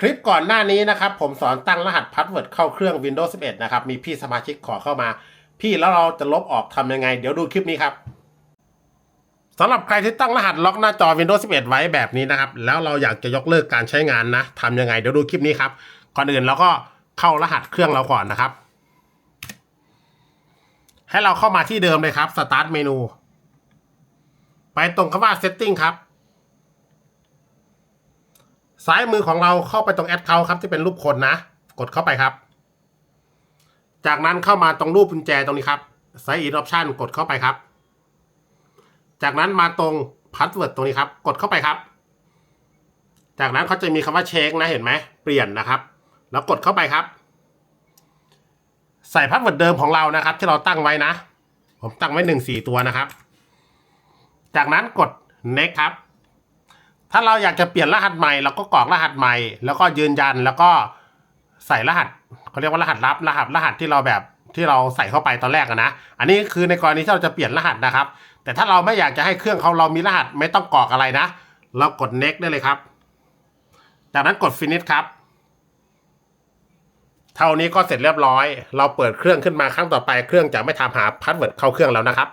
คลิปก่อนหน้านี้นะครับผมสอนตั้งรหัสพาสเวิร์ดเข้าเครื่อง Windows 11 นะครับ มีพี่สมาชิกขอเข้ามา พี่แล้วเราจะลบออกทำยังไง เดี๋ยวดูคลิปนี้ครับสำหรับใครที่ตั้งรหัสล็อกหน้าจอ Windows 11 ไว้แบบนี้นะครับ แล้วเราอยากจะยกเลิกการใช้งานนะทำยังไง เดี๋ยวดูคลิปนี้ครับก่อนอื่นเราก็เข้ารหัสเครื่องเราก่อนนะครับ ให้เราเข้ามาที่เดิมเลยครับ Start เมนูไปตรงคำว่า Setting ครับ ซ้ายมือของเราเข้าไปตรงแอดเขาครับที่เป็นรูปคนนะ กดเข้าไปครับ จากนั้นเข้ามาตรงรูปกุญแจตรงนี้ครับ Sign in option กดเข้าไปครับ จากนั้นมาตรง password ตรงนี้ครับ กดเข้าไปครับ จากนั้นเขาจะมีคำว่าเช็คนะเห็นไหมเปลี่ยนนะครับ แล้วกดเข้าไปครับ ใส่พาสเวิร์ดเดิมของเรานะครับ ที่เราตั้งไว้นะ ผมตั้งไว้หนึ่งสี่ตัวนะครับ จากนั้นกด next ครับ ถ้าเราอยากจะเปลี่ยนรหัสใหม่เราก็กรอกรหัสใหม่ แล้วก็ยืนยันแล้วก็ใส่รหัสเขาเรียกว่ารหัสลับรหัสรหัสที่เราแบบที่เราใส่เข้าไปตอนแรกนะ อันนี้คือในกรณีที่เราจะเปลี่ยนรหัสนะครับ แต่ถ้าเราไม่อยากจะให้เครื่องเขาเรามีรหัสไม่ต้องกรอกอะไรนะ เรากด next ได้เลยครับ จากนั้นกด finish ครับ เท่านี้ก็เสร็จเรียบร้อย เราเปิดเครื่องขึ้นมาครั้งต่อไปเครื่องจะไม่ทำหาพาสเวิร์ดเข้าเครื่องแล้วนะครับ